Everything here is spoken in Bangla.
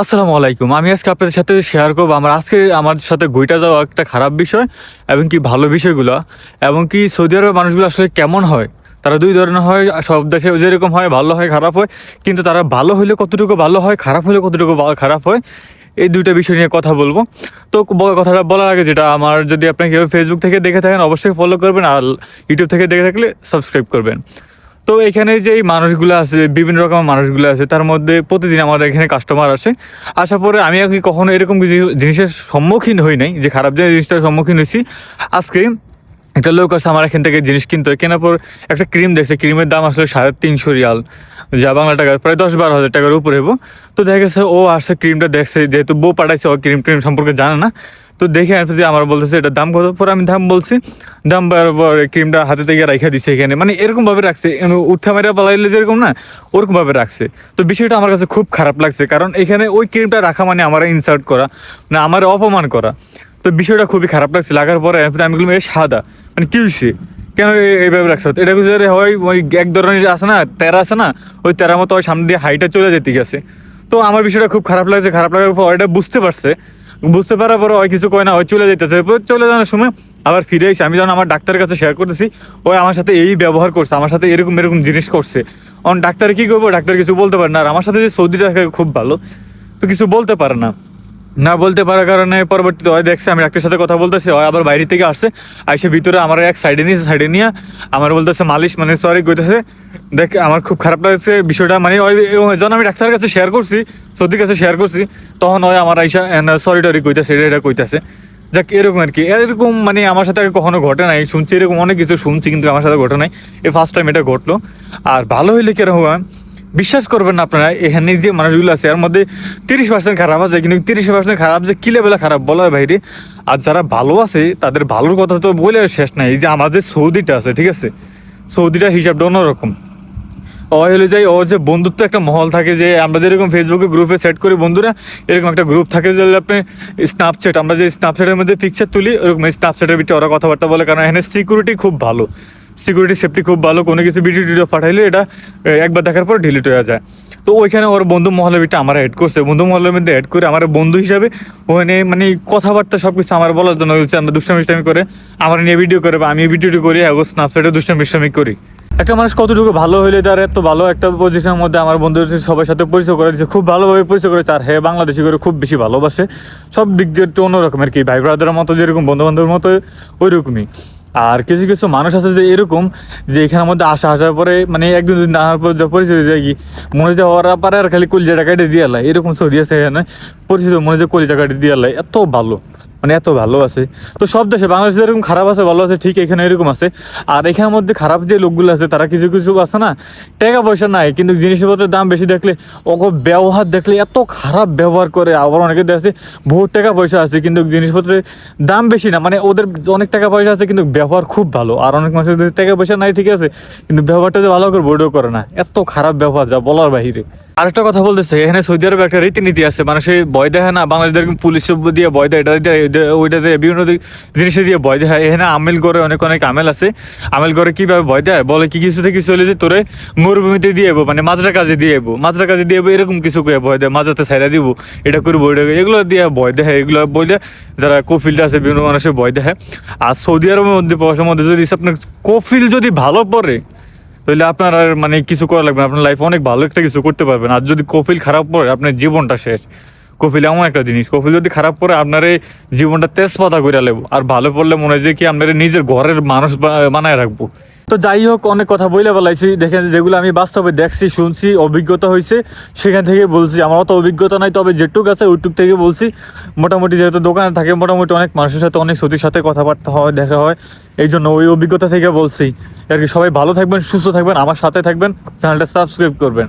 আসসালামু আলাইকুম। আমি আজকে আপনাদের সাথে শেয়ার করব আমার আজকে আমার সাথে ঘুইটা যাওয়া একটা খারাপ বিষয় এবং কি ভালো বিষয়গুলো এবং কি সৌদি আরবের মানুষগুলো আসলে কেমন হয়। তারা দুই ধরনের হয়, সব দেশে যেরকম হয়, ভালো হয়, খারাপ হয়। কিন্তু তারা ভালো হলে কতটুকু ভালো হয়, খারাপ হলে কতটুকু খারাপ হয়, এই দুইটা বিষয় নিয়ে কথা বলব। তো কথাটা বলার আগে যেটা আমার যদি আপনি কেউ ফেসবুক থেকে দেখে থাকেন, অবশ্যই ফলো করবেন আর ইউটিউব থেকে দেখে থাকলে সাবস্ক্রাইব করবেন। তো এখানে যে মানুষগুলো আছে, বিভিন্ন রকমের মানুষগুলো আছে, তার মধ্যে প্রতিদিন আমাদের এখানে কাস্টমার আসে। আসার পরে আমি আর কি কখনো এরকম কিছু জিনিসের সম্মুখীন হই নাই, যে খারাপ যে জিনিসটার সম্মুখীন হয়েছি। আজকে একটা লোক আছে আমার এখান থেকে জিনিস কিনতে হয় কেনার পর একটা ক্রিম দেখছে, ক্রিমের দাম আসলে সাড়ে তিনশো রিয়াল, যা বাংলা টাকা প্রায় দশ বারো হাজার টাকার উপরে হব তো দেখা গেছে ও আসছে, ক্রিমটা দেখছে, যেহেতু বউ পাঠাইছে, ও ক্রিম ক্রিম সম্পর্কে জানে না। তো দেখে আর আমার বলতেছে এটা দাম কত? পরে আমি দাম বলছি। দাম বরাবর ক্রিমটা হাতে থেকে রাখা দিছে এখানে। মানে এরকম ভাবে রাখছে উঠা মারা পালাইলে যেরকম না ওরকম ভাবে রাখছে। তো বিষয়টা আমার কাছে খুব খারাপ লাগছে। কারণ এখানে ওই ক্রিমটা রাখা মানে আমার ইনসার্ট করা, না আমার অপমান করা। তো বিষয়টা খুবই খারাপ লাগছে। লাগার পরে আমি বললাম এ সাদা। মানে কি হয়েছে কেন এইভাবে রাখছো? এটা কিছু হয় ওই এক ধরনের আছে না, তেরা আছে না, ওই তেরার মতো সামনে দিয়ে হাইটা চলে যেতে গেছে। তো আমার বিষয়টা খুব খারাপ লাগছে। খারাপ লাগার পর এটা বুঝতে পারছে। বুঝতে পারার পরে ওই কিছু কয় না, ওই চলে যেতেছে চলে যাওয়ার সময় আবার ফিরে এসে আমি যখন আমার ডাক্তারের কাছে শেয়ার করতেছি, ওই আমার সাথে এই ব্যবহার করছে, আমার সাথে এরকম এরকম জিনিস করছে। অন ডাক্তার কি করব? ডাক্তার কিছু বলতে পারে না। আর আমার সাথে যে সৌদিটা খুব ভালো, তো কিছু বলতে পারে না। না বলতে পারার কারণে পরবর্তীতে ওই দেখছে, আমি ডাক্তারের সাথে কথা বলতেছি, ওই আবার বাইরে থেকে আসছে, আইসে ভিতরে আমার এক সাইডে নিয়েছে সাইডে নিয়ে আমার বলতেছে, মালিশ মানে সরি কইতেছে। দেখ, আমার খুব খারাপ লাগছে বিষয়টা। মানে ওই যখন আমি ডাক্তারের কাছে শেয়ার করছি সর্দির কাছে শেয়ার করছি, তখন ওই আমার আইসা সরি টরি কইতেছে, এটা এটা কইতেছে। যাক, এরকম আর কি। এরকম মানে আমার সাথে আগে কখনো ঘটে নাই, শুনছি এরকম অনেক কিছু শুনছি, কিন্তু আমার সাথে ঘটে নাই। এই ফার্স্ট টাইম এটা ঘটলো। আর ভালো হইলে কীরকম বিশ্বাস করবেন না আপনারা, এখানে যে মানুষগুলো আছে, এর মধ্যে তিরিশ পার্সেন্ট খারাপ আছে, কিন্তু তিরিশ পার্সেন্ট খারাপ যে কি লেভেলে খারাপ, বলার বাইরে। আর যারা ভালো আছে, তাদের ভালোর কথা তো বলে শেষ নাই। এই যে আমাদের সৌদিটা আছে, ঠিক আছে? সৌদিটা হিসাবটা অন্যরকম। ও হলে যাই ও যে বন্ধুত্ব একটা মহল থাকে যে, আমরা যেরকম ফেসবুকে গ্রুপে সেট করি বন্ধুরা, এরকম একটা গ্রুপ থাকে যে আপনি স্ন্যাপচ্যাট আমরা যে স্ন্যাপচ্যাটের মধ্যে পিকচার তুলি, ওরকম স্ন্যাপচ্যাটের ভিতরে ওরা কথাবার্তা বলে, কারণ এখানে সিকিউরিটি খুব ভালো। সিকিউরিটি সেফটি খুব ভালো, কোনো কিছু ভিডিও টিডিও পাঠাইলে এটা একবার দেখার পর ডিলিট হয়ে যায়। তো ওইখানে ওর বন্ধু মহলের ভিতরে আমার অ্যাড করছে বন্ধু মহলের মধ্যে অ্যাড করে আমার বন্ধু হিসাবে ওখানে মানে কথাবার্তা সব কিছু আমার বলার জন্য হচ্ছে আমরা দুষ্টামি করে, আমার নিয়ে ভিডিও করে বা আমি ভিডিও করি এবং স্ন্যাপচ্যাটে দুষ্টামি করি। একটা মানুষ কতটুকু ভালো হইলে তার এত ভালো একটা পজিশনের মধ্যে আমার বন্ধুদের সবার সাথে পরিচয় করে দিচ্ছে খুব ভালোভাবে পরিচয় করে তার হ্যাঁ বাংলাদেশি করে খুব বেশি ভালোবাসে। সব দিক দিয়ে একটু অন্যরকম আর কি, ভাই ব্রাদারের মতো যেরকম বন্ধু বান্ধবের মতো ওই রকমই আর কিছু কিছু মানুষ আছে যে এরকম, যে এখানের মধ্যে আসা আসার পরে মানে একদিন দুদিন আসার পর পরিচিত যায় কি, মনে হচ্ছে হওয়ার পারে আর খালি কলিজা টাকাটি দিয়ে এরকম সৌদি এখানে, পরিচিত মনে হচ্ছে কলিজা টাকাটি দিয়ে এত ভালো। মানে এত ভালো আছে। তো সব দেশে বাংলাদেশে এরকম খারাপ আছে, ভালো আছে, ঠিক এখানে এরকম আছে। আর এখানের মধ্যে খারাপ যে লোকগুলো আছে, তারা কিছু কিছু আছে না, টাকা পয়সা নাই, কিন্তু জিনিসপত্রের দাম বেশি দেখলে ওকে ব্যবহার দেখলে এত খারাপ ব্যবহার করে, আবার অনেকে দেখছে বহুত টাকা পয়সা আছে, কিন্তু জিনিসপত্রের দাম বেশি না। মানে ওদের অনেক টাকা পয়সা আছে, কিন্তু ব্যবহার খুব ভালো। আর অনেক মানুষের টাকা পয়সা নাই, ঠিক আছে, কিন্তু ব্যবহারটা যে ভালো করে বোর্ডও করে না। এত খারাপ ব্যবহার, যা বলার বাহিরে। আরেকটা কথা বলতেছে এখানে সৌদি আরবে একটা রীতিনীতি আছে, মানুষের ভয় দেখায় না, বাংলাদেশ এরকম পুলিশ দিয়ে ভয় দেয়, এটা দিয়ে ওইটা দিয়ে বিভিন্ন জিনিসে দিয়ে ভয় দেখায়। এখানে আমেল করে অনেক অনেক আমেল আছে। আমেল করে কীভাবে ভয় দেয় বলে কি কিছু থেকে চলে যে তোরে মরুভূমিতে দিয়ে এবো মানে মাজরা কাজে দিয়ে এবো মাজরা কাজে দিয়ে এবো এরকম কিছু করে ভয় দেয়। মাজাতে ছাইরা দিব, এটা করব করব। এগুলো দিয়ে ভয় দেখায়, এগুলো বলে যারা কফিলটা আছে, বিভিন্ন মানুষের ভয় দেখায়। আর সৌদি আরবের মধ্যে, প্রবাসের মধ্যে যদি আপনার কফিল যদি ভালো পড়ে, তাহলে আপনার আর মানে কিছু করা লাগবে না। আপনার লাইফে অনেক ভালো একটা কিছু করতে পারবেন। আর যদি কফিল খারাপ পড়ে, আপনার জীবনটা শেষ। কফিল এমন একটা জিনিস কফিল যদি খারাপ পড়ে আপনার জীবনটা তেজপাতা করে লেবো, আর ভালো পড়লে মনে হয় যে কি আপনার নিজের ঘরের মানুষ বানায় রাখব। তো যাই হোক, অনেক কথা বইলে বলাইছি দেখেন যেগুলো আমি বাস্তবে দেখছি, শুনছি, অভিজ্ঞতা হয়েছে সেখান থেকে বলছি আমার অত অভিজ্ঞতা নাই, তবে যেটুক আছে ওইটুক থেকে বলছি। মোটামুটি যেহেতু দোকানে থাকে, মোটামুটি অনেক মানুষের সাথে, অনেক সতীর সাথে কথাবার্তা হয়, দেখা হয়, এই জন্য ওই অভিজ্ঞতা থেকে বলছি। আর কি সবাই ভালো থাকবেন, সুস্থ থাকবেন, আমার সাথে থাকবেন, চ্যানেলটা সাবস্ক্রাইব করবেন।